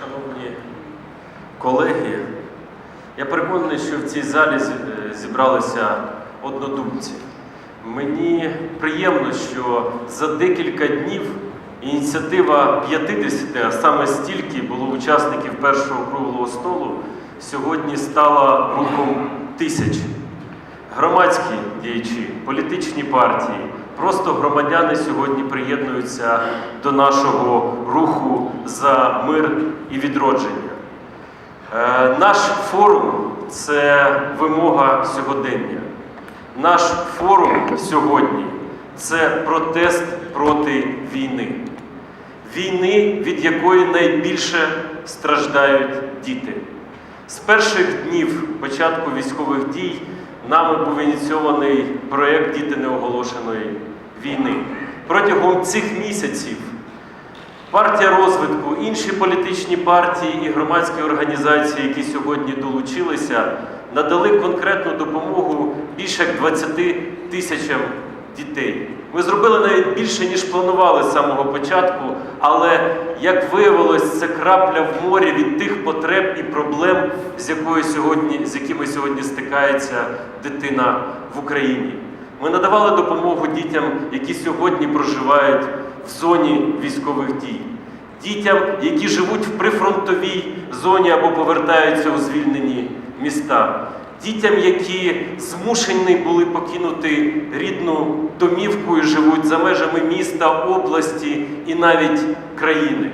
Шановні колеги, я переконаний, що в цій залі зібралися однодумці. Мені приємно, що за декілька днів ініціатива 50, а саме стільки було учасників першого круглого столу, сьогодні стала рухом тисяч. Громадські діячі, політичні партії, просто громадяни сьогодні приєднуються до нашого руху за мир і відродження. Е, Наш форум це вимога сьогодення. Наш форум сьогодні це протест проти війни. Війни, від якої найбільше страждають діти. З перших днів початку військових дій нами був ініційований проєкт Діти неоголошеної війни. Протягом цих місяців партія розвитку, інші політичні партії і громадські організації, які сьогодні долучилися, надали конкретну допомогу більше як 20 тисячам дітей. Ми зробили навіть більше, ніж планували з самого початку, але як виявилось, це крапля в морі від тих потреб і проблем, з, якою сьогодні, з якими сьогодні стикається дитина в Україні. Ми надавали допомогу дітям, які сьогодні проживають в зоні військових дій, дітям, які живуть в прифронтовій зоні або повертаються у звільнені міста, дітям, які змушені були покинути рідну домівку і живуть за межами міста, області і навіть країни,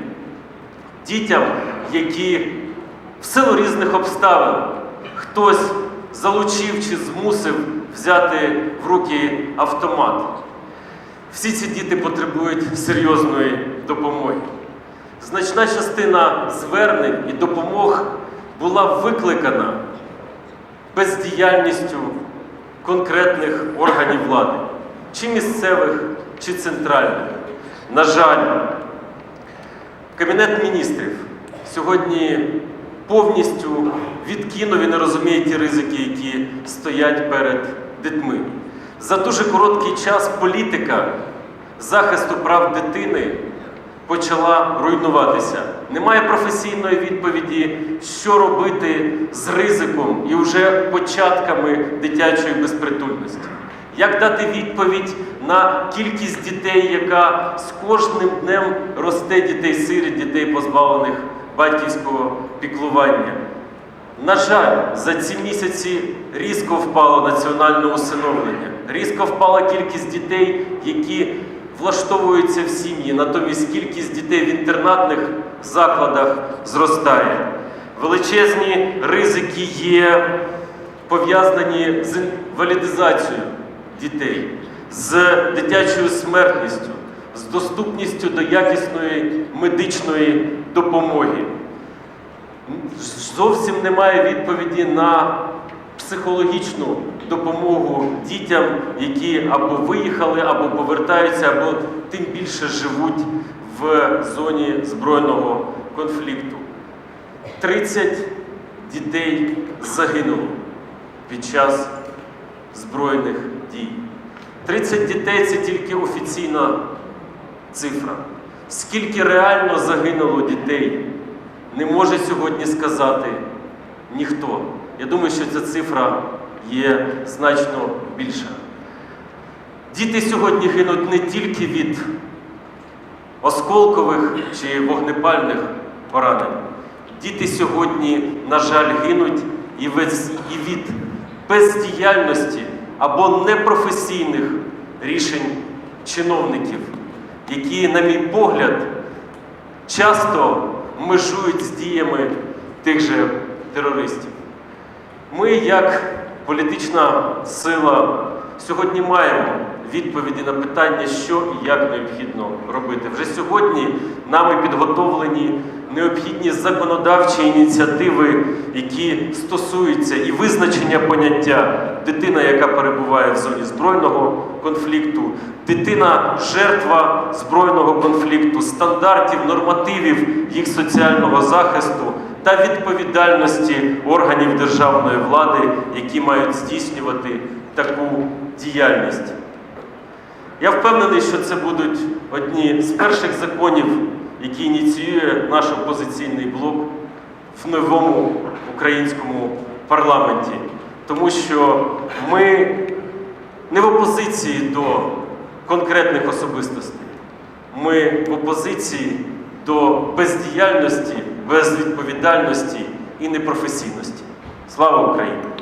дітям, які в силу різних обставин хтось залучив чи змусив взяти в руки автомат. Всі ці діти потребують серйозної допомоги. Значна частина звернень і допомог була викликана бездіяльністю конкретних органів влади, чи місцевих, чи центральних. На жаль, Кабінет міністрів сьогодні повністю відкинув і не розуміє ті ризики, які стоять перед дітьми. За дуже короткий час політика захисту прав дитини почала руйнуватися. Немає професійної відповіді, що робити з ризиком і вже початками дитячої безпритульності. Як дати відповідь на кількість дітей, яка з кожним днем росте дітей сиріт, дітей позбавлених батьківського піклування? На жаль, за ці місяці різко впало національне усиновлення, різко впала кількість дітей, які влаштовуються в сім'ї, натомість кількість дітей в інтернатних закладах зростає. Величезні ризики є пов'язані з інвалідизацією дітей, з дитячою смертністю, з доступністю до якісної медичної допомоги. Зовсім немає відповіді на психологічну допомогу дітям, які або виїхали, або повертаються, або тим більше живуть в зоні збройного конфлікту. 30 дітей загинуло під час збройних дій. 30 дітей це тільки офіційна цифра. Скільки реально загинуло дітей, не може сьогодні сказати ніхто. Я думаю, що ця цифра є значно більша. Діти сьогодні гинуть не тільки від осколкових чи вогнепальних поранень. Діти сьогодні, на жаль, гинуть і від, бездіяльності або непрофесійних рішень чиновників, які, на мій погляд, часто межують з діями тих же терористів. Ми, як політична сила, сьогодні маємо відповіді на питання, що і як необхідно робити. Вже сьогодні нами підготовлені необхідні законодавчі ініціативи, які стосуються і визначення поняття дитина, яка перебуває в зоні збройного конфлікту, дитина жертва збройного конфлікту, стандартів, нормативів їх соціального захисту та відповідальності органів державної влади, які мають здійснювати таку діяльність. Я впевнений, що це будуть одні з перших законів, який ініціює наш опозиційний блок в новому українському парламенті. Тому що ми не в опозиції до конкретних особистостей. Ми в опозиції до бездіяльності, безвідповідальності і непрофесійності. Слава Україні!